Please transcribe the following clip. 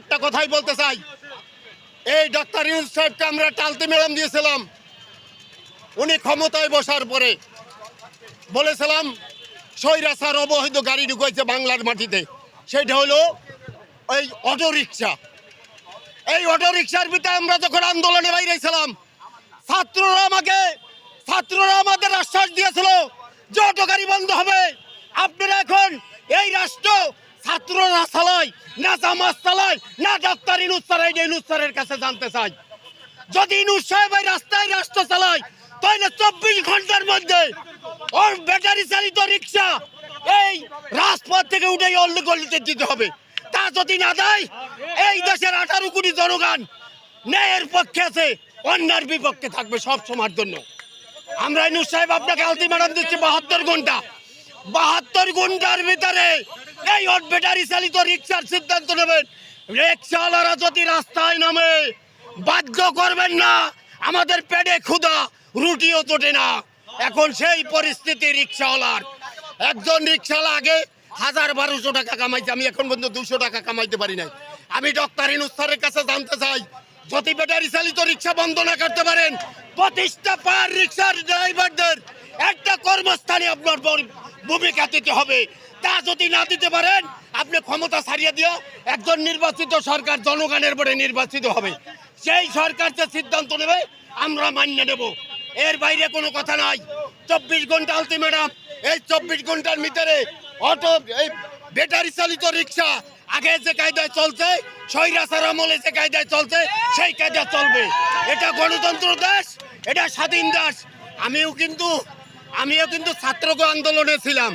একটা কথাই বলতে চাই। এই ডাক্তার ইউনুস সাহেবকে আমরা টালতে ম্যাডাম দিয়েছিলাম। উনি ক্ষমতায় বসার পরে বলেছিলাম সৈরাসার অবৈধ গাড়ি ঢুকাইছে বাংলার মাটিতে। সেটা হলো এই অটো রিক্সা এই অটো রিক্সার ভিতরে আমরা যখন আন্দোলনে বাইরেছিলাম, ছাত্ররা আমাকে, ছাত্ররা আমাদের আশ্বাস দিয়েছিল যে অটো গাড়ি বন্ধ হবে। আপনারা এখন এই রাষ্ট্র ছাত্ররা চালায় না জামাজ চালায় না ডাক্তার ইনুস চালায় এটা ইনুস স্যারের কাছে জানতে চাই। যদি ইনুস সাহেব এই রাস্তায় রাষ্ট্র চালায়, তাহলে চব্বিশ ঘণ্টার মধ্যে ওর ব্যাটারি চালিত রিক্সা এই রাজপথ থেকে উঠে অল্লি গল্লিতে দিতে হবে। তা যদি না দেয়, এই দেশের আঠারো কোটি জনগণ ন্যায়ের পক্ষে আছে, অন্যার বিপক্ষে থাকবে সব সময়ের জন্য। আমরা ইনুস সাহেব আপনাকে আলটিমেটাম দিচ্ছি, বাহাত্তর ঘণ্টা। বাহাত্তর ঘণ্টার ভিতরে এই ওর ব্যাটারি চালিত রিক্সার সিদ্ধান্ত নেবেন। রিক্সাওয়ালারা যদি রাস্তায় নামে, বাধ্য করবেন না, আমাদের পেটে ক্ষুধা, রুটিও তোটে না। এখন সেই পরিস্থিতি রিক্সাওয়ালার একজন রিক্সাওয়ালা আগে হাজার বারোশো টাকা কামাইছে, আমি এখন পর্যন্ত দুশো টাকা কামাইতে পারি নাই। আমি ডক্টর ইনুস্তারের কাছে জানতে চাই, যদি ব্যাটারি চালিত রিক্সা বন্ধ না করতে পারেন, প্রতিষ্ঠা পার রিক্সার ড্রাইভারদের একটা কর্মস্থানে আপনার ভূমিকা দিতে হবে। তা যদি না দিতে পারেন, আপনি ক্ষমতা ছাড়িয়ে দিয়ে একজন নির্বাচিত সরকার জনগণের পরে নির্বাচিত হবে। সেই সরকার যে সিদ্ধান্ত নেবে, আমরা মান্য নেব। এর বাইরে কোনো কথা নাই। চব্বিশ ঘণ্টা আলটিমেটাম এই চব্বিশ ঘণ্টার ভিতরে অটো, এই ব্যাটারি চালিত রিক্সা আগে যে কায়দায় চলছে সৈরাসার আমলে যে কায়দায় চলছে, সেই কায়দা চলবে। এটা গণতন্ত্র দেশ, এটা স্বাধীন দেশ। আমিও কিন্তু আমিও কিন্তু ছাত্রকে আন্দোলনে ছিলাম।